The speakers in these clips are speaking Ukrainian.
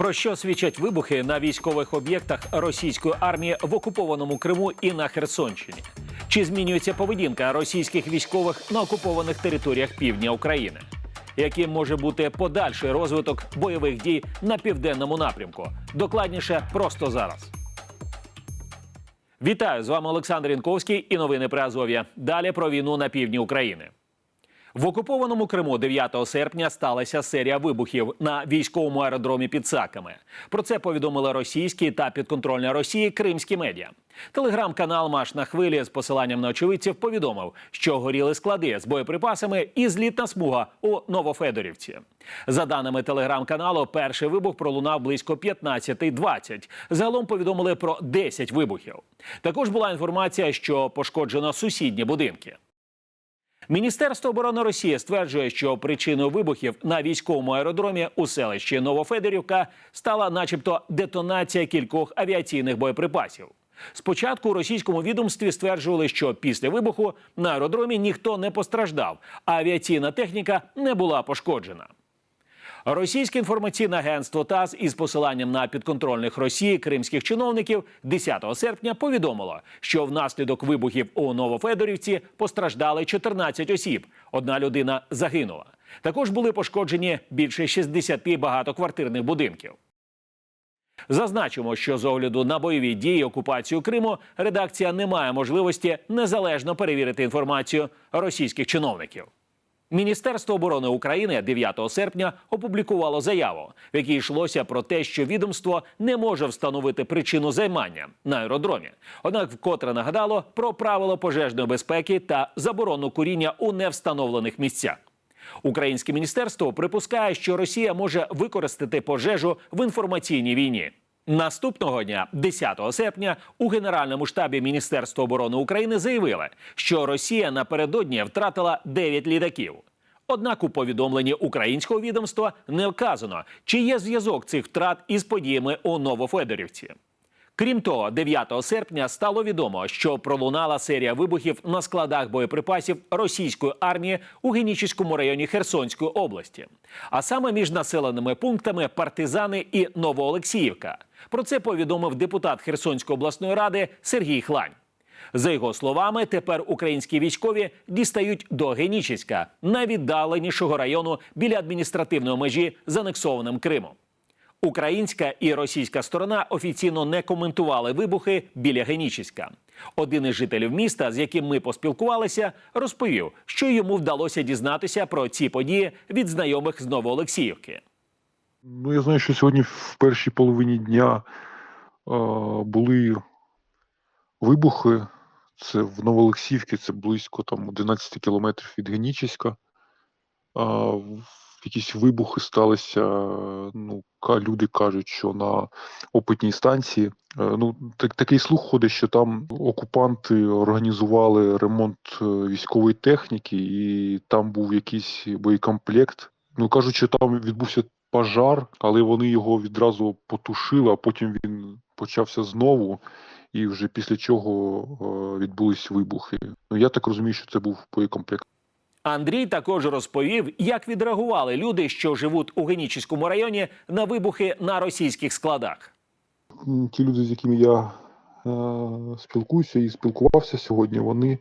Про що свідчать вибухи на військових об'єктах російської армії в окупованому Криму і на Херсонщині? Чи змінюється поведінка російських військових на окупованих територіях півдня України? Яким може бути подальший розвиток бойових дій на південному напрямку? Докладніше просто зараз. Вітаю з вами Олександр Інковський і новини про Азов'я. Далі про війну на півдні України. В окупованому Криму 9 серпня сталася серія вибухів на військовому аеродромі під Саками. Про це повідомили російські та підконтрольні Росії кримські медіа. Телеграм-канал Маш на хвилі з посиланням на очевидців повідомив, що горіли склади з боєприпасами і злітна смуга у Новофедорівці. За даними телеграм-каналу, перший вибух пролунав близько 15.20. Загалом повідомили про 10 вибухів. Також була інформація, що пошкоджено сусідні будинки. Міністерство оборони Росії стверджує, що причиною вибухів на військовому аеродромі у селищі Новофедерівка стала, начебто, детонація кількох авіаційних боєприпасів. Спочатку у російському відомстві стверджували, що після вибуху на аеродромі ніхто не постраждав, а авіаційна техніка не була пошкоджена. Російське інформаційне агентство ТАСС із посиланням на підконтрольних Росії кримських чиновників 10 серпня повідомило, що внаслідок вибухів у Новофедорівці постраждали 14 осіб. Одна людина загинула. Також були пошкоджені більше 60 багатоквартирних будинків. Зазначимо, що з огляду на бойові дії окупацію Криму редакція не має можливості незалежно перевірити інформацію російських чиновників. Міністерство оборони України 9 серпня опублікувало заяву, в якій йшлося про те, що відомство не може встановити причину займання на аеродромі. Однак вкотре нагадало про правила пожежної безпеки та заборону куріння у невстановлених місцях. Українське міністерство припускає, що Росія може використати пожежу в інформаційній війні. Наступного дня, 10 серпня, у Генеральному штабі Міністерства оборони України заявили, що Росія напередодні втратила 9 літаків. Однак у повідомленні українського відомства не вказано, чи є зв'язок цих втрат із подіями у Новофедорівці. Крім того, 9 серпня стало відомо, що пролунала серія вибухів на складах боєприпасів російської армії у Генічеському районі Херсонської області, а саме між населеними пунктами Партизани і Новоолексіївка. Про це повідомив депутат Херсонської обласної ради Сергій Хлань. За його словами, тепер українські військові дістають до Генічеська, найвіддаленішого району біля адміністративної межі з анексованим Кримом. Українська і російська сторона офіційно не коментували вибухи біля Генічеська. Один із жителів міста, з яким ми поспілкувалися, розповів, що йому вдалося дізнатися про ці події від знайомих з Новоолексіївки. Ну, я знаю, що сьогодні в першій половині дня е, були вибухи. Це в Новоолексіївці, це близько там 11 кілометрів від Генічеська. Е, якісь вибухи сталися. Ну, люди кажуть, що на опитній станції. Е, ну, так, такий слух ходить, що там окупанти організували ремонт е, військової техніки, і там був якийсь боєкомплект. Ну кажуть, що там відбувся пожар, але вони його відразу потушили, а потім він почався знову, і вже після чого е, відбулись вибухи. Ну я так розумію, що це був боєкомплект. Андрій також розповів, як відреагували люди, що живуть у Генічеському районі, на вибухи на російських складах. Ті люди, з якими я е, спілкуюся і спілкувався сьогодні, вони,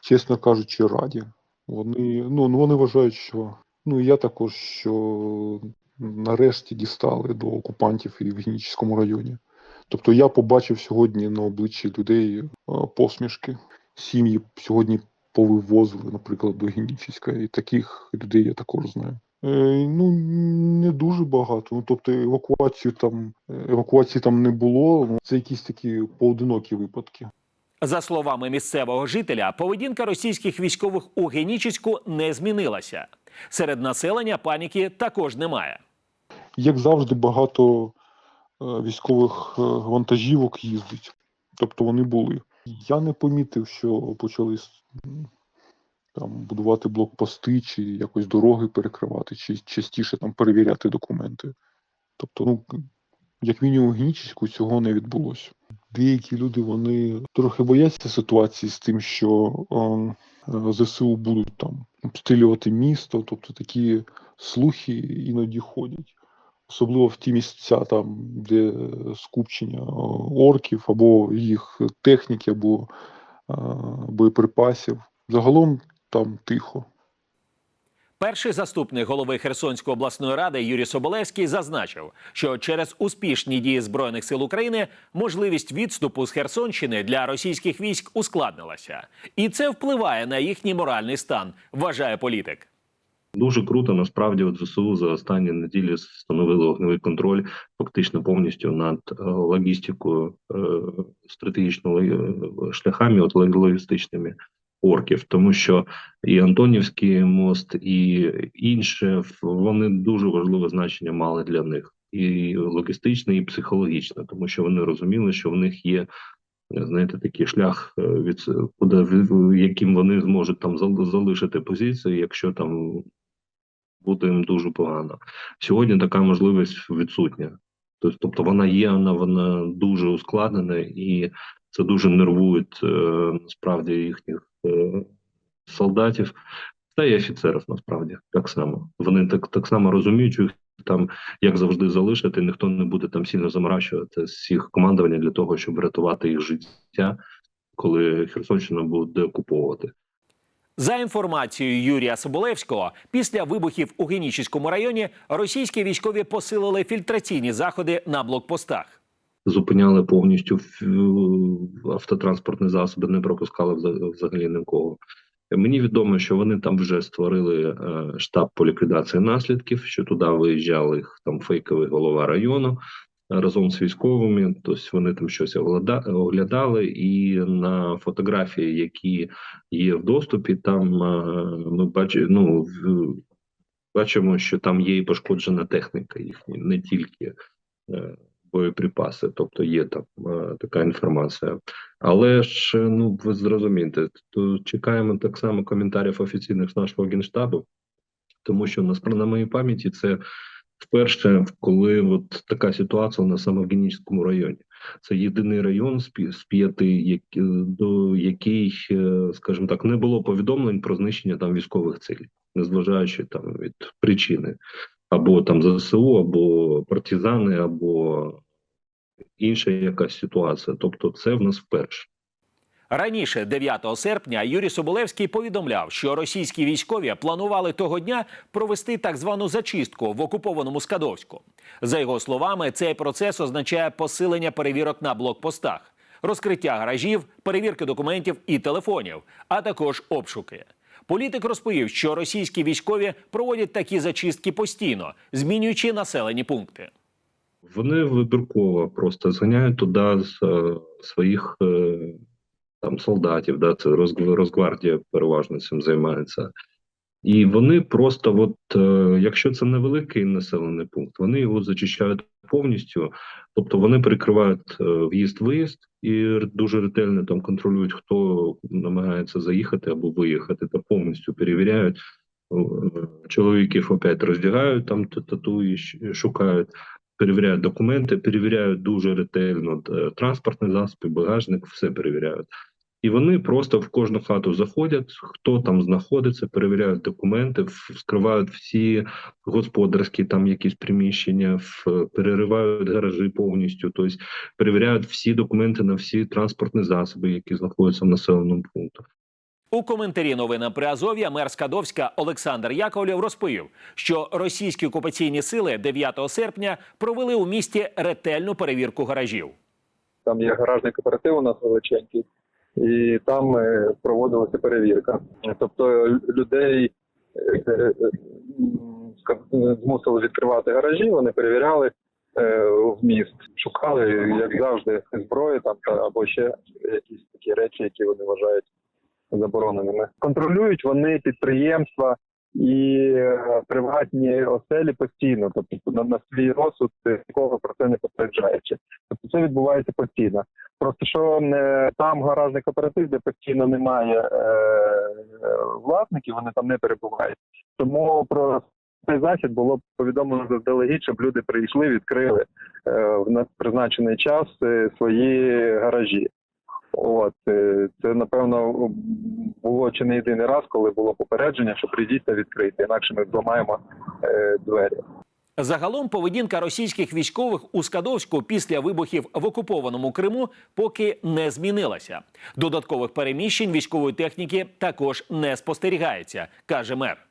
чесно кажучи, раді. Вони, ну, ну, вони вважають, що ну і я також, що нарешті дістали до окупантів і в Генічеському районі. Тобто я побачив сьогодні на обличчі людей е, посмішки. Сім'ї сьогодні повивозили, наприклад, до Генічеська, і таких людей я також знаю. Е, ну, не дуже багато. Ну, тобто евакуацію там, евакуації там не було. Це якісь такі поодинокі випадки. За словами місцевого жителя, поведінка російських військових у Генічеську не змінилася. Серед населення паніки також немає. Як завжди, багато е, військових е, вантажівок їздить. Тобто вони були. Я не помітив, що почали там будувати блокпости, чи якось дороги перекривати, чи частіше там перевіряти документи. Тобто, ну, як мінімум, в цього не відбулося. Деякі люди вони трохи бояться ситуації з тим, що е, ЗСУ будуть там обстрілювати місто, тобто такі слухи іноді ходять. Особливо в ті місця, там, де скупчення е, орків, або їх техніки, або е, боєприпасів. Загалом там тихо. Перший заступник голови Херсонської обласної ради Юрій Соболевський зазначив, що через успішні дії збройних сил України можливість відступу з Херсонщини для російських військ ускладнилася, і це впливає на їхній моральний стан, вважає політик. Дуже круто. Насправді, от ЗСУ за останні неділі встановили вогневий контроль фактично повністю над е, логістикою е, стратегічно ло- шляхами, от ло- логістичними орків, тому що і Антонівський мост, і інше вони дуже важливе значення мали для них, і логістичне, і психологічне, тому що вони розуміли, що в них є. Знаєте, такий шлях, е, від куди яким вони зможуть там зал- залишити позиції, якщо там буде їм дуже погано. Сьогодні така можливість відсутня. Тобто, вона є, вона, вона дуже ускладнена, і це дуже нервує е, насправді їхніх е, солдатів та й офіцерів насправді так само. Вони так, так само розуміють, що їх там, як завжди, залишити, ніхто не буде там сильно заморачувати з їх командування для того, щоб рятувати їх життя, коли Херсонщина буде деокуповувати. За інформацією Юрія Соболевського, після вибухів у Генічіському районі російські військові посилили фільтраційні заходи на блокпостах. зупиняли повністю автотранспортні засоби, не пропускали вза- взагалі нікого. Мені відомо, що вони там вже створили е, штаб по ліквідації наслідків, що туди виїжджали їх там фейковий голова району разом з військовими. Тобто вони там щось огляда- оглядали, і на фотографії, які є в доступі, там е, ми бачимо, ну, бачимо, що там є і пошкоджена техніка їхня, не тільки. е, боєприпаси, тобто є там е, така інформація. Але ж е, ну ви зрозумієте, то чекаємо так само коментарів офіційних з нашого генштабу, тому що насправді на моїй пам'яті це вперше, коли от така ситуація у нас саме в Генічському районі. Це єдиний район з п'яти, які, до який, е, скажімо так, не було повідомлень про знищення там військових цілей, незважаючи там від причини або там ЗСУ, або партизани, або інша якась ситуація. Тобто, це в нас вперше. Раніше, 9 серпня, Юрій Соболевський повідомляв, що російські військові планували того дня провести так звану зачистку в окупованому Скадовську. За його словами, цей процес означає посилення перевірок на блокпостах, розкриття гаражів, перевірки документів і телефонів, а також обшуки. Політик розповів, що російські військові проводять такі зачистки постійно, змінюючи населені пункти. Вони вибірково просто зганяють туди з, е, своїх е, там солдатів, да, це Росгв- Росгвардія переважно цим займається. І вони просто, от, е, якщо це невеликий населений пункт, вони його зачищають повністю. Тобто вони перекривають е, в'їзд-виїзд і дуже ретельно там контролюють, хто намагається заїхати або виїхати, та повністю перевіряють. Е, Чоловіків опять роздягають, там т- тату шукають перевіряють документи, перевіряють дуже ретельно транспортний засіб, багажник, все перевіряють. І вони просто в кожну хату заходять, хто там знаходиться, перевіряють документи, вскривають всі господарські там якісь приміщення, в- переривають гаражі повністю, тобто перевіряють всі документи на всі транспортні засоби, які знаходяться в населеному пункті. У коментарі новинам Приазов'я мер Скадовська Олександр Яковлєв розповів, що російські окупаційні сили 9 серпня провели у місті ретельну перевірку гаражів. там є гаражний кооператив у нас величенький, і там е, проводилася перевірка. Тобто людей е, е, м, ска- змусили відкривати гаражі, вони перевіряли е, вміст, шукали, як завжди, зброю там або ще якісь такі речі, які вони вважають забороненими. Контролюють вони підприємства. І е, приватні оселі постійно, тобто на, на свій розсуд е, нікого про це не попереджаючи. Тобто це відбувається постійно. Просто що е, там гаражний кооператив, де постійно немає е, власників, вони там не перебувають. Тому про цей захід було повідомлено заздалегідь, щоб люди прийшли, відкрили е, в на- призначений час е, свої гаражі. От це напевно було чи не єдиний раз, коли було попередження, що прийдіть та відкрийте, інакше ми зламаємо двері. Загалом поведінка російських військових у Скадовську після вибухів в окупованому Криму поки не змінилася. Додаткових переміщень військової техніки також не спостерігається, каже мер.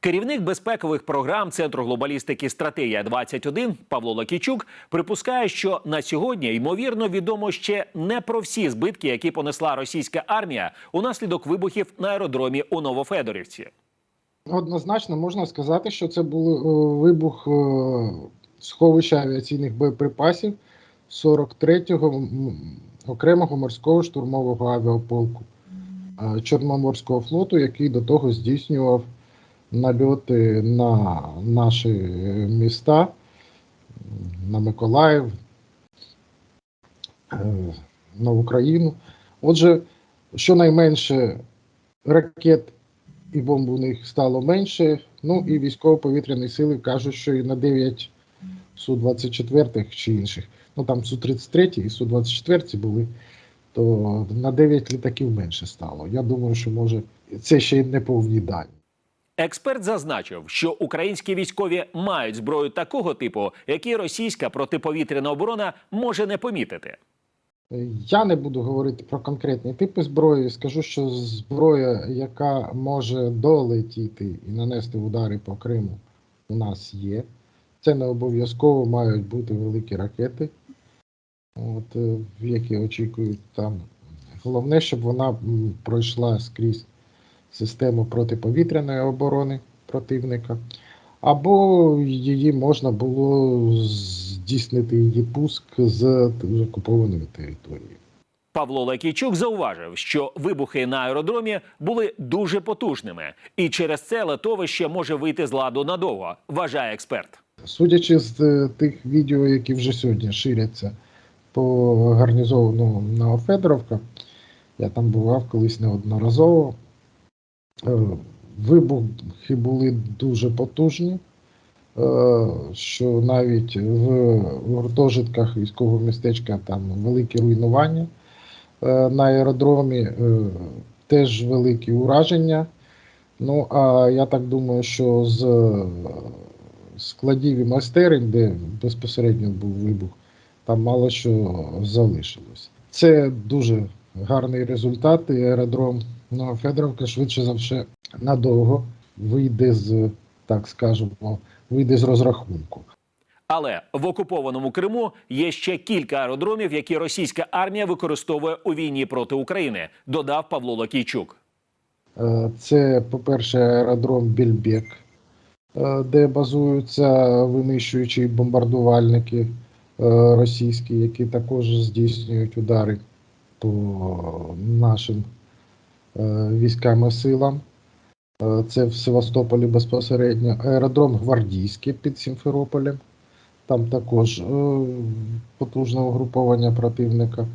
Керівник безпекових програм Центру глобалістики Стратегія 21 Павло Лакічук припускає, що на сьогодні ймовірно відомо ще не про всі збитки, які понесла російська армія унаслідок вибухів на аеродромі у Новофедорівці. Однозначно можна сказати, що це був е, вибух е, сховища авіаційних боєприпасів 43-го окремого морського штурмового авіаполку е, Чорноморського флоту, який до того здійснював нальоти на наші міста, на Миколаїв, на Україну. Отже, щонайменше ракет і бомб у них стало менше. Ну і військово-повітряні сили кажуть, що і на 9 Су-24 чи інших, ну там Су-33 і Су-24 були, то на 9 літаків менше стало. Я думаю, що може це ще й не повні дані. Експерт зазначив, що українські військові мають зброю такого типу, які російська протиповітряна оборона може не помітити. Я не буду говорити про конкретні типи зброї. Скажу, що зброя, яка може долетіти і нанести удари по Криму, у нас є. Це не обов'язково мають бути великі ракети, от, е, які очікують там. Головне, щоб вона пройшла скрізь систему протиповітряної оборони противника, або її можна було здійснити її пуск з окупованої території. Павло Лакійчук зауважив, що вибухи на аеродромі були дуже потужними, і через це летовище може вийти з ладу надовго, вважає експерт. Судячи з е, тих відео, які вже сьогодні ширяться по гарнізону Новофедоровка, я там бував колись неодноразово. Вибухи були дуже потужні, е, що навіть в гуртожитках військового містечка там великі руйнування. Е, На аеродромі е, теж великі ураження. Ну, а я так думаю, що з складів і майстерень, де безпосередньо був вибух, там мало що залишилось. Це дуже гарний результат, і аеродром Новофедоровка швидше за все надовго вийде з, так скажемо, вийде з розрахунку. Але в окупованому Криму є ще кілька аеродромів, які російська армія використовує у війні проти України, додав Павло Лакійчук. Е, Це, по-перше, аеродром Більбек, е, де базуються винищуючі бомбардувальники е, російські, які також здійснюють удари по нашим е, військам і силам. Е, Це в Севастополі безпосередньо. Аеродром Гвардійський під Сімферополем. Там також е, потужне угруповання противника.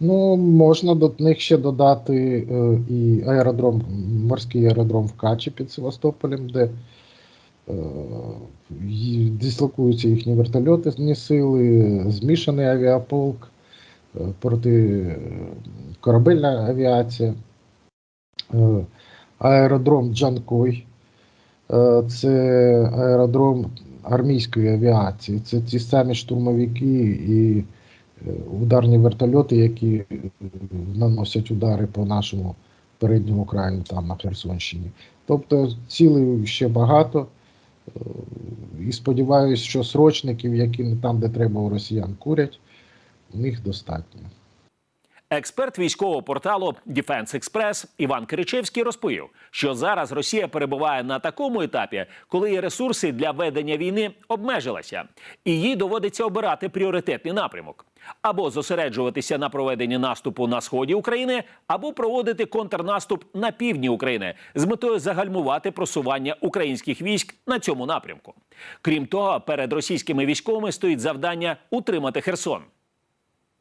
Ну, можна до них ще додати і аеродром, морський аеродром в Качі під Севастополем, де дислокуються їхні вертольотні сили, змішаний авіаполк, е, протикорабельна авіація, аеродром Джанкой. Е, Це аеродром армійської авіації. Це ті самі штурмовики і е, ударні вертольоти, які е, наносять удари по нашому передньому краю там на Херсонщині. Тобто цілей ще багато. Е, І сподіваюся, що срочників, які там, де треба у росіян курять, у них достатньо. Експерт військового порталу Defense Express Іван Киричевський розповів, що зараз Росія перебуває на такому етапі, коли її ресурси для ведення війни обмежилися, і їй доводиться обирати пріоритетний напрямок або зосереджуватися на проведенні наступу на сході України, або проводити контрнаступ на півдні України з метою загальмувати просування українських військ на цьому напрямку. Крім того, перед російськими військовими стоїть завдання утримати Херсон.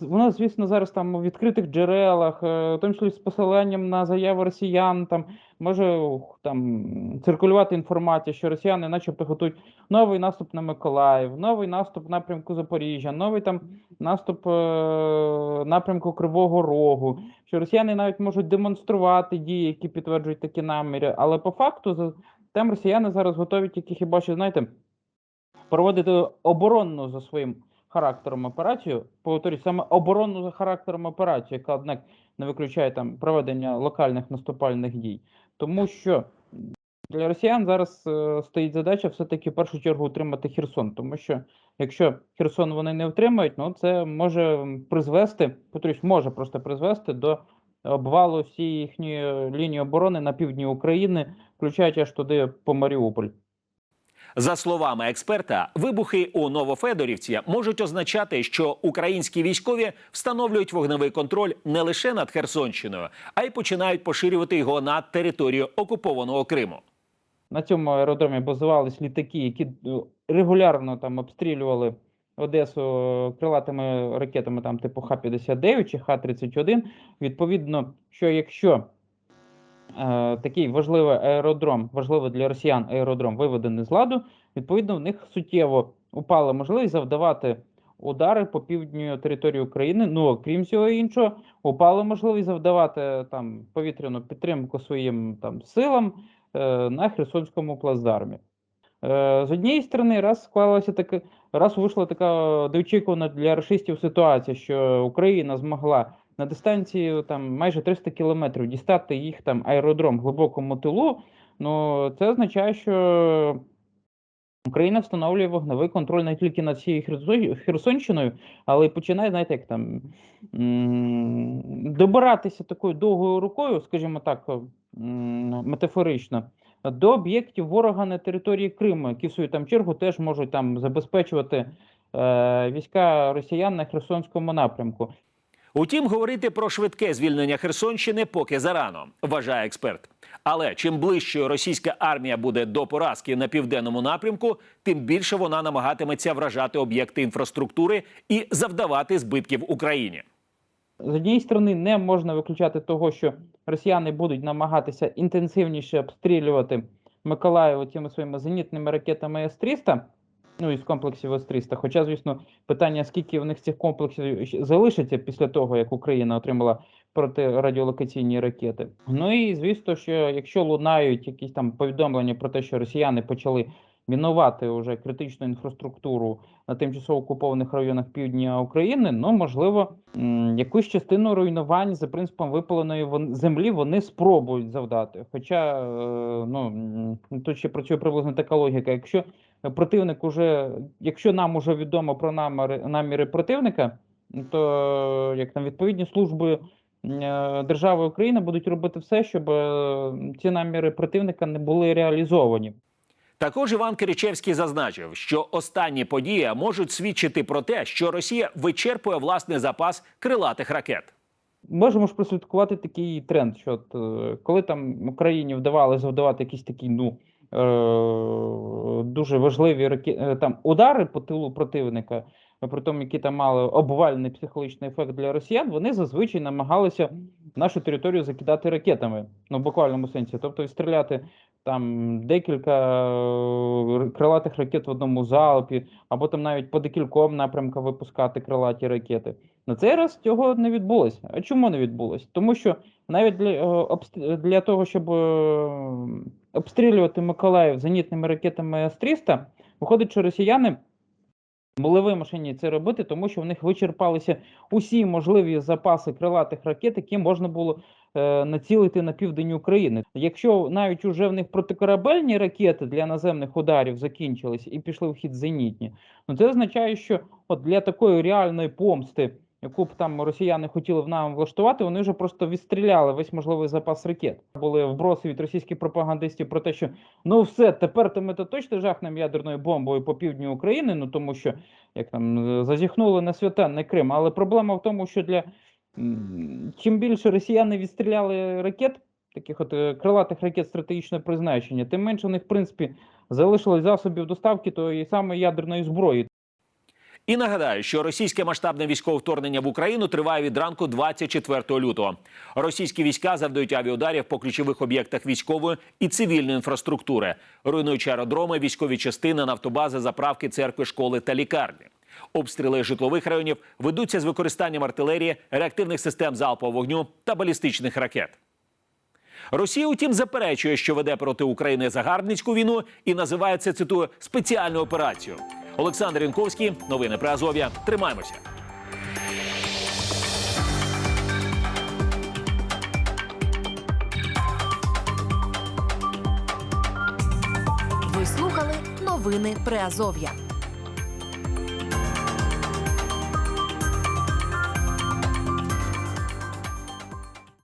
Воно, звісно, зараз там у відкритих джерелах, е, в тому числі з посиланням на заяви росіян, там може там циркулювати інформація, що росіяни начебто готують новий наступ на Миколаїв, новий наступ напрямку Запоріжжя, новий там наступ е, напрямку Кривого Рогу, що росіяни навіть можуть демонструвати дії, які підтверджують такі наміри. Але по факту за- там росіяни зараз готові тільки хіба що, знаєте, проводити оборонну за своїм характером операцію, повторюсь, саме оборонну за характером операцію, яка, однак, не виключає там проведення локальних наступальних дій. Тому що для росіян зараз е, стоїть задача все-таки в першу чергу утримати Херсон, тому що якщо Херсон вони не втримають, ну це може призвести, повторюсь, може просто призвести до обвалу всієї їхньої лінії оборони на півдні України, включаючи аж туди по Маріуполь. За словами експерта, вибухи у Новофедорівці можуть означати, що українські військові встановлюють вогневий контроль не лише над Херсонщиною, а й починають поширювати його на територію окупованого Криму. На цьому аеродромі базувались літаки, які е, регулярно там обстрілювали Одесу е, крилатими ракетами, там типу Х-59 чи Х-31. Відповідно, що якщо такий важливий аеродром, важливий для росіян аеродром виведений з ладу, відповідно, в них суттєво упала можливість завдавати удари по півдню території України. Ну, окрім всього іншого, упала можливість завдавати там повітряну підтримку своїм там силам е, на Херсонському плацдармі. Е, З однієї сторони, раз склалася така, раз вийшла така неочікувана для рашистів ситуація, що Україна змогла на дистанції там майже 300 кілометрів дістати їх там аеродром в глибокому тилу. Ну це означає, що Україна встановлює вогневий контроль не тільки над всією Херсонщиною, але й починає, знаєте, як там добиратися такою довгою рукою, скажімо так, метафорично, до об'єктів ворога на території Криму, які в свою там чергу теж можуть там забезпечувати е, війська росіян на Херсонському напрямку. Утім, говорити про швидке звільнення Херсонщини поки зарано, вважає експерт. Але чим ближче російська армія буде до поразки на південному напрямку, тим більше вона намагатиметься вражати об'єкти інфраструктури і завдавати збитків Україні. З однієї сторони, не можна виключати того, що росіяни будуть намагатися інтенсивніше обстрілювати Миколаїв тими своїми зенітними ракетами С-300, ну із комплексів С-300. Хоча, звісно, питання, скільки в них цих комплексів залишиться після того, як Україна отримала протирадіолокаційні ракети. Ну і звісно, що якщо лунають якісь там повідомлення про те, що росіяни почали мінувати вже критичну інфраструктуру на тимчасово окупованих районах півдня України, ну можливо, якусь частину руйнувань за принципом випаленої землі вони спробують завдати. Хоча е, ну тут ще працює приблизно така логіка. Якщо противник уже, якщо нам уже відомо про наміри, наміри противника, то як там відповідні служби е, держави України будуть робити все, щоб е, ці наміри противника не були реалізовані. Також Іван Киричевський зазначив, що останні події можуть свідчити про те, що Росія вичерпує власний запас крилатих ракет. Можемо ж прослідкувати такий тренд, що от, е, коли там Україні вдавалося завдавати якісь такі ну дуже важливі е, там удари по тилу противника, при тому, які там мали обвальний психологічний ефект для росіян, вони зазвичай намагалися нашу територію закидати ракетами, ну в буквальному сенсі, тобто стріляти там декілька е, крилатих ракет в одному залпі, або там навіть по декільком напрямкам випускати крилаті ракети. На цей раз цього не відбулося. А чому не відбулося? Тому що навіть для, е, для того, щоб е, обстрілювати Миколаїв зенітними ракетами С-300, виходить, що росіяни були вимушені це робити, тому що в них вичерпалися усі можливі запаси крилатих ракет, які можна було націлити на південь України. Якщо навіть уже в них протикорабельні ракети для наземних ударів закінчились і пішли в хід зенітні, ну це означає, що от для такої реальної помсти, яку б там росіяни хотіли в нам влаштувати, вони вже просто відстріляли весь можливий запас ракет. Були вброси від російських пропагандистів про те, що ну все, тепер то ми то точно жахнемо ядерною бомбою по півдню України, ну тому що як там е, зазіхнули на святенний Крим. Але проблема в тому, що для чим більше росіяни відстріляли ракет, таких от е, крилатих ракет стратегічного призначення, тим менше у них, в принципі, залишилось засобів доставки тої самої ядерної зброї. І нагадаю, що російське масштабне військове вторгнення в Україну триває від ранку 24 лютого. Російські війська завдають авіаударів по ключових об'єктах військової і цивільної інфраструктури, руйнуючи аеродроми, військові частини, нафтобази, заправки, церкви, школи та лікарні. Обстріли житлових районів ведуться з використанням артилерії, реактивних систем залпового вогню та балістичних ракет. Росія, утім, заперечує, що веде проти України загарбницьку війну і називає це цитую спеціальну операцію. Олександр Янковський, новини про Азов'я. Тримаємося. Ви слухали новини Приазов'я.